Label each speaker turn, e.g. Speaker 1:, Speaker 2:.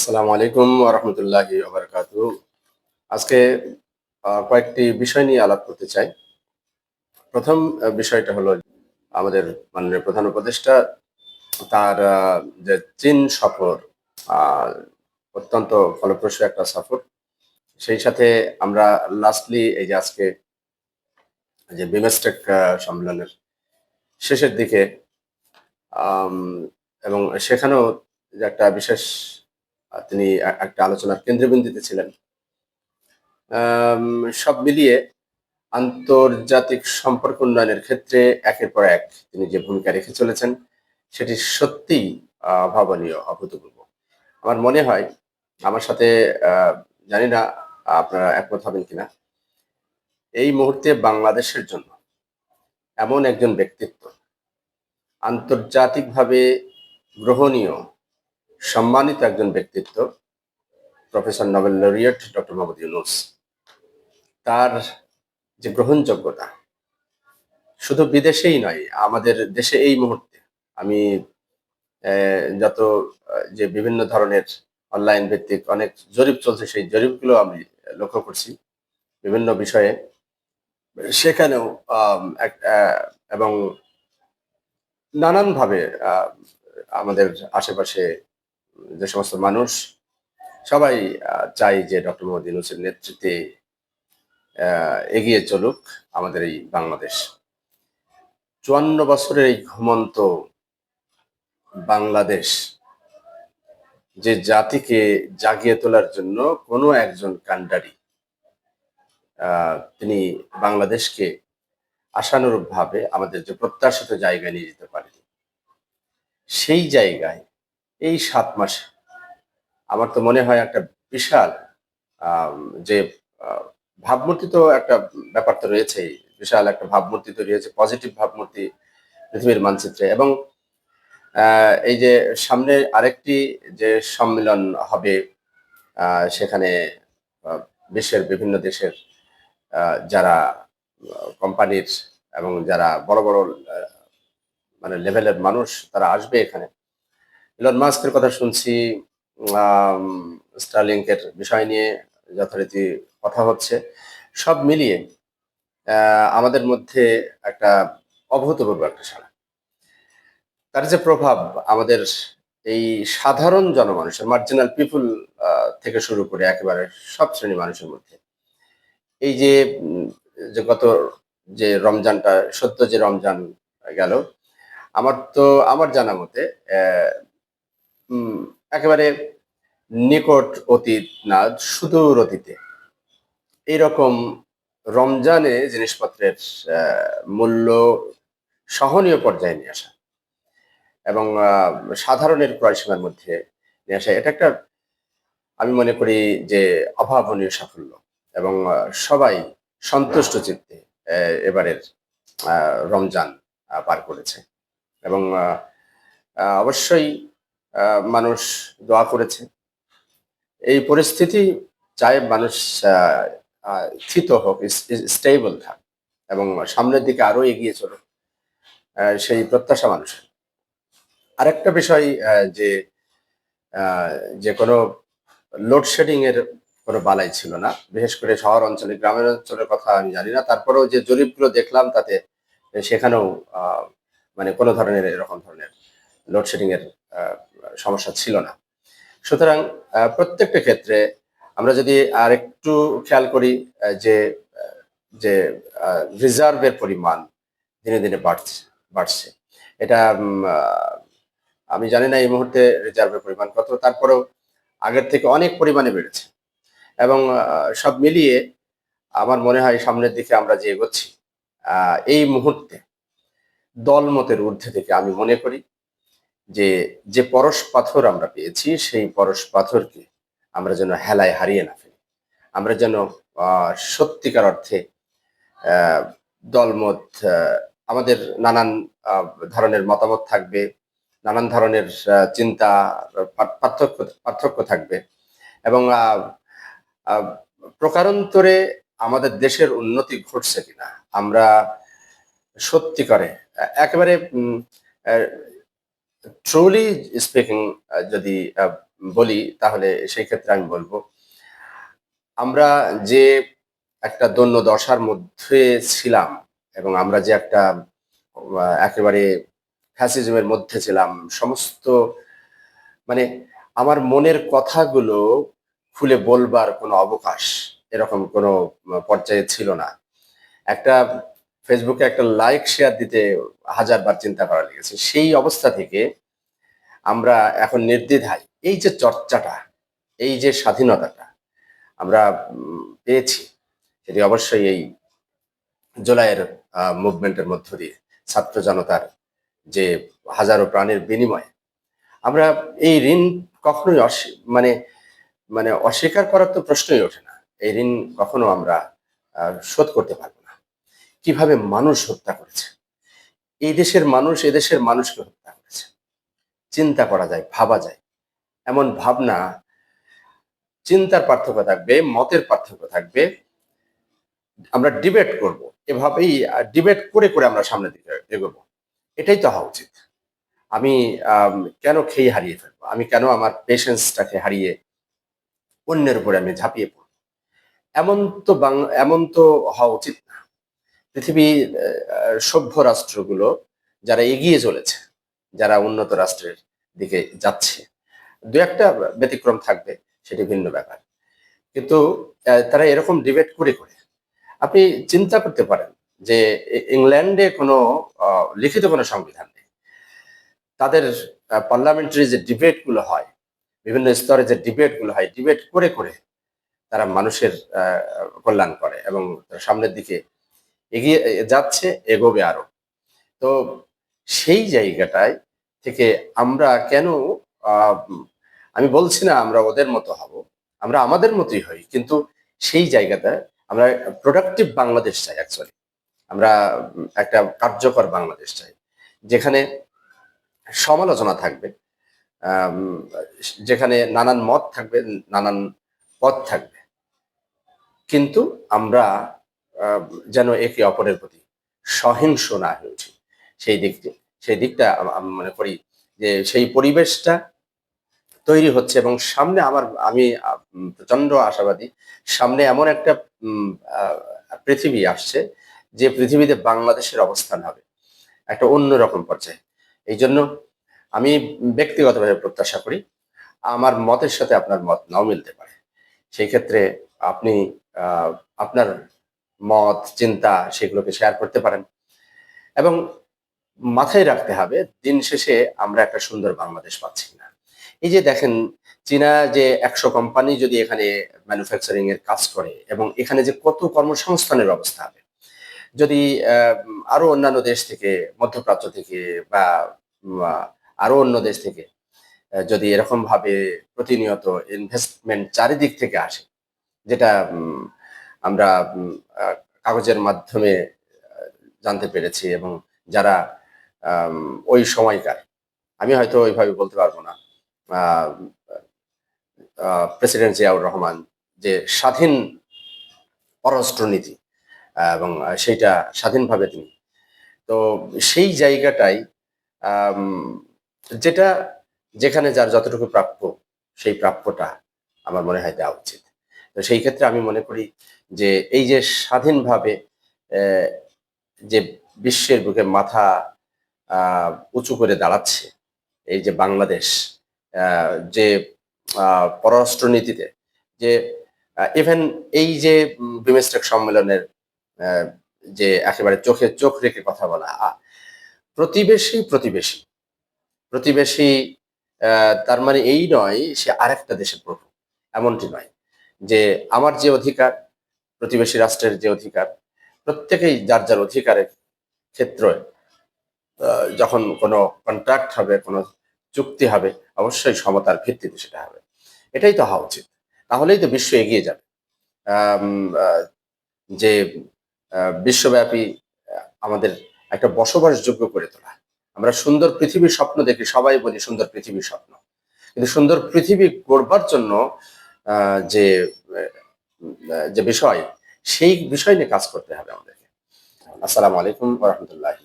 Speaker 1: আসসালামু আলাইকুম রহমতুল্লাহি ওবরকাত আজকে কয়েকটি বিষয় নিয়ে আলাপ করতে চাই। প্রথম বিষয়টা হলো আমাদের মাননীয় প্রধান উপদেষ্টা তার যে চীন সফর অত্যন্ত ফলপ্রসূ একটা সফর। সেই সাথে আমরা লাস্টলি এই যে আজকে যে বিমেস্টেক সম্মেলনের শেষের দিকে এবং সেখানেও যে একটা বিশেষ তিনি একটা আলোচনার কেন্দ্রবিন্দুতে ছিলেন। সব মিলিয়ে আন্তর্জাতিক সম্পর্ক উন্নয়নের ক্ষেত্রে একের পর এক তিনি যে ভূমিকা রেখে চলেছেন, সেটি সত্যিই অভাবনীয়, অভূতপূর্ব। আমার মনে হয়, আমার সাথে জানি না আপনারা একমত হবেন কিনা, এই মুহূর্তে বাংলাদেশের জন্য এমন একজন ব্যক্তিত্ব আন্তর্জাতিকভাবে গ্রহণীয় সম্মানিত একজন ব্যক্তিত্ব, professor Nobel laureate doctor Mohammad Yunus. তার যে গ্রহণযোগ্যতা, শুধু বিদেশেই নয়, আমাদের দেশে এই মুহূর্তে আমি যত, যে বিভিন্ন ধরনের অনলাইন ভিত্তিক অনেক জরিপ চলছে, সেই জরিপগুলো আমি লক্ষ্য করছি বিভিন্ন বিষয়ে। সেখানেও এবং নানানভাবে আমাদের আশেপাশে যে সমস্ত মানুষ সবাই চাই যে ডক্টর মোহাম্মদ ইউনুসের নেতৃত্বে এগিয়ে চলুক আমাদের এই বাংলাদেশ। চুয়ান্ন বছরের এই ঘুমন্ত বাংলাদেশ যে জাতিকে জাগিয়ে তোলার জন্য কোনো একজন কাণ্ডারি আহ, তিনি বাংলাদেশকে আশানুরূপ ভাবে আমাদের যে প্রত্যাশিত জায়গায় নিয়ে যেতে পারেন সেই জায়গায় এই সাত মাসে আমার তো মনে হয় একটা বিশাল যে ভাবমূর্তি তো একটা ব্যাপার তো রয়েছেই, বিশাল একটা ভাবমূর্তি তৈরি হয়েছে পজিটিভ ভাবমূর্তি পৃথিবীর মানচিত্রে এবং এই যে সামনে আরেকটি যে সম্মেলন হবে সেখানে বিশ্বের বিভিন্ন দেশের যারা কোম্পানির এবং যারা বড় বড় মানে লেভেলের মানুষ তারা আসবে এখানে। ইলন মাস্কের কথা শুনছি স্টারলিংকের বিষয় নিয়ে যথারীতি কথা হচ্ছে। সব মিলিয়ে আমাদের মধ্যে একটা অভূতপূর্ব একটা সাড়া। তার যে প্রভাব আমাদের এই সাধারণ জনমানুষের মার্জিনাল পিপুল থেকে শুরু করে একেবারে সব শ্রেণি মানুষের মধ্যে, এই যে যে গত যে রমজানটা, সত্য যে রমজান গেল, আমার তো, আমার জানা মতে একেবারে নিকট অতীত না, সুদূর অতীতে। এইরকম রমজানে জিনিসপত্রের মূল্য সহনীয় পর্যায়ে নিয়ে আসা এবং সাধারণের ক্রয়সীমার মধ্যে নিয়ে আসা, এটা একটা আমি মনে করি যে অভাবনীয় সাফল্য এবং সবাই সন্তুষ্ট চিত্তে এবারের রমজান পার করেছে এবং অবশ্যই মানুষ দোয়া করেছে। এই পরিস্থিতি চায় মানুষ স্থিত হোক স্টেবল থাক এবং সামনের দিকে আরও এগিয়ে চলুক সেই প্রত্যাশা মানুষের। আরেকটা বিষয় যে যে কোনো লোডশেডিং এর কোনো বালাই ছিল না, বিশেষ করে শহর অঞ্চলে, গ্রামের অঞ্চলের কথা আমি জানি না। তারপরেও যে জরিপগুলো দেখলাম, তাতে সেখানেও মানে কোনো ধরনের এরকম ধরনের লোডশেডিং এর সমস্যা ছিল না। সুতরাং প্রত্যেকটা ক্ষেত্রে আমরা যদি আর একটু খেয়াল করি যে যে রিজার্ভের পরিমাণ দিনে দিনে বাড়ছে বাড়ছে। এটা আমি জানি না এই মুহূর্তে রিজার্ভের পরিমাণ কত, তারপরেও আগের থেকে অনেক পরিমাণে বেড়েছে। এবং সব মিলিয়ে আমার মনে হয় সামনের দিকে আমরা যে এগোচ্ছি এই মুহূর্তে দলমতের ঊর্ধ্বে থেকে আমি মনে করি যে যে পরশ পাথর আমরা পেয়েছি সেই পরশ পাথরকে আমরা যেন হেলায় হারিয়ে না ফেলি। আমরা যেন সত্যিকার অর্থে দলমত আমাদের নানান ধরনের মতামত থাকবে নানান ধরনের চিন্তা পার্থক্য পার্থক্য থাকবে। এবং প্রকারান্তরে আমাদের দেশের উন্নতি ঘটছে কিনা আমরা সত্যিকারে আহ, একেবারে ট্রুলি স্পিকিং যদি বলি, তাহলে সেই ক্ষেত্রে আমি বলব, আমরা যে একটা দন্য দশার মধ্যে ছিলাম এবং আমরা যে একটা একেবারে ফ্যাসিজমের মধ্যে ছিলাম, সমস্ত মানে আমার মনের কথাগুলো খুলে বলবার কোনো অবকাশ এরকম কোনো পর্যায়ে ছিল না। একটা ফেসবুকে একটা লাইক শেয়ার দিতে হাজার বার চিন্তা করা লেগেছে। সেই অবস্থা থেকে আমরা এখন নির্দ্বিধায় এই যে চর্চাটা, এই যে স্বাধীনতাটা আমরা পেয়েছি, সেটি অবশ্যই এই জুলাইয়ের মুভমেন্টের মধ্য দিয়ে ছাত্র জনতার যে হাজারো প্রাণের বিনিময়ে আমরা এই ঋণ কখনোই মানে মানে অস্বীকার করার তো প্রশ্নই ওঠে না। এই ঋণ কখনো আমরা শোধ করতে পারব কীভাবে মানুষ হত্যা করেছে? এই দেশের মানুষ এদেশের মানুষকে হত্যা করেছে। চিন্তা করা যায়, ভাবা যায়। এমন ভাবনা, চিন্তার পার্থক্য থাকবে, মতের পার্থক্য থাকবে। আমরা ডিবেট করব। এভাবেই ডিবেট করে করে আমরা সামনের দিকে এগোবো। এটাই তো হওয়া উচিত। আমি কেন খেয়ে হারিয়ে ফেলব? আমি কেন আমার পেশেন্সটাকে হারিয়ে অন্যের উপরে আমি ঝাঁপিয়ে পড়ব? এমন তো বাং- এমন তো হওয়া উচিত না। পৃথিবী আহ, সভ্য রাষ্ট্রগুলো যারা এগিয়ে চলেছে যারা উন্নত রাষ্ট্রের দিকে যাচ্ছে দু একটা ব্যতিক্রম থাকবে সেটি ভিন্ন ব্যাপার। কিন্তু তারা এরকম ডিবেট করে করে আপনি চিন্তা করতে পারেন যে ইংল্যান্ডে কোনো লিখিত কোনো সংবিধান নেই। তাদের পার্লামেন্টারি যে ডিবেটগুলো হয় বিভিন্ন স্তরে যে ডিবেটগুলো হয় ডিবেট করে করে তারা মানুষের কল্যাণ করে এবং সামনের দিকে এগিয়ে যাচ্ছে, এগোবে আরও। তো সেই জায়গাটায় থেকে আমরা কেন আমি বলছি না আমরা ওদের মতো হব, আমরা আমাদের মতোই হই, কিন্তু সেই জায়গাটায় আমরা প্রোডাক্টিভ বাংলাদেশ চাই অ্যাকচুয়ালি আমরা একটা কার্যকর বাংলাদেশ চাই, যেখানে সমালোচনা থাকবে যেখানে নানান মত থাকবে, নানান পথ থাকবে। কিন্তু আমরা যেন একে অপরের প্রতি সহিংস না হয়ে উঠি। সেই দিকটি সেই দিকটা আমি মনে করি যে সেই পরিবেশটা তৈরি হচ্ছে এবং সামনে আমার আমি প্রচণ্ড আশাবাদী, সামনে এমন একটা পৃথিবী আসছে যে পৃথিবীতে বাংলাদেশের অবস্থান হবে। একটা অন্যরকম পর্যায়ে। এই জন্য আমি ব্যক্তিগতভাবে প্রত্যাশা করি, আমার মতের সাথে আপনার মত নাও মিলতে পারে। সেই ক্ষেত্রে আপনি আপনার মত, চিন্তা সেগুলোকে শেয়ার করতে পারেন। এবং মাথায় রাখতে হবে, দিন শেষে আমরা একটা সুন্দর বাংলাদেশ পাচ্ছি না। এই যে দেখেন, চীনা যে একশো কোম্পানি যদি এখানে ম্যানুফ্যাকচারিং এর কাজ করে এবং এখানে যে কত কর্মসংস্থানের ব্যবস্থা হবে। যদি আরও অন্যান্য দেশ থেকে, মধ্যপ্রাচ্য থেকে বা আরও অন্য দেশ থেকে যদি এরকম ভাবে প্রতিনিয়ত ইনভেস্টমেন্ট চারিদিক থেকে আসে, যেটা আমরা কাগজের মাধ্যমে জানতে পেরেছি এবং যারা ওই সময়কার, আমি হয়তো ওইভাবে বলতে পারব না প্রেসিডেন্ট জিয়াউর রহমান যে স্বাধীন পররাষ্ট্রনীতি এবং সেইটা স্বাধীনভাবে তিনি, তো সেই জায়গাটাই যেটা, যেখানে যার যতটুকু প্রাপ্য, সেই প্রাপ্যটা আমার মনে হয় দেওয়া উচিত। তো সেই ক্ষেত্রে আমি মনে করি যে এই যে স্বাধীনভাবে যে বিশ্বের বুকে মাথা উঁচু করে দাঁড়াচ্ছে, এই যে বাংলাদেশ যে পররাষ্ট্রনীতিতে, যে ইভেন এই যে বিমস্টেক সম্মেলনের যে একেবারে চোখে চোখ রেখে কথা বলা প্রতিবেশী প্রতিবেশী প্রতিবেশী তার মানে এই নয়, সে আরেকটা দেশের প্রভু, এমনটি নয়। যে আমার যে অধিকার, প্রতিবেশী রাষ্ট্রের যে অধিকার, প্রত্যেকেই যার যার অধিকারের ক্ষেত্রে যখন কোনো কন্ট্রাক্ট হবে, কোনো চুক্তি হবে, অবশ্যই সমতার ভিত্তিতে সেটা হবে। এটাই তো হওয়া উচিত। তাহলেই তো বিশ্ব এগিয়ে যাবে। যে বিশ্বব্যাপী আমাদের একটা বসবাসযোগ্য করে তোলা। আমরা সুন্দর পৃথিবীর স্বপ্ন দেখি, সবাই বলি সুন্দর পৃথিবীর স্বপ্ন। কিন্তু সুন্দর পৃথিবী গড়বার জন্য যে যে বিষয় সেই বিষয় নিয়ে কাজ করতে হবে আমাদেরকে। আসসালামু আলাইকুম রহমতুল্লাহি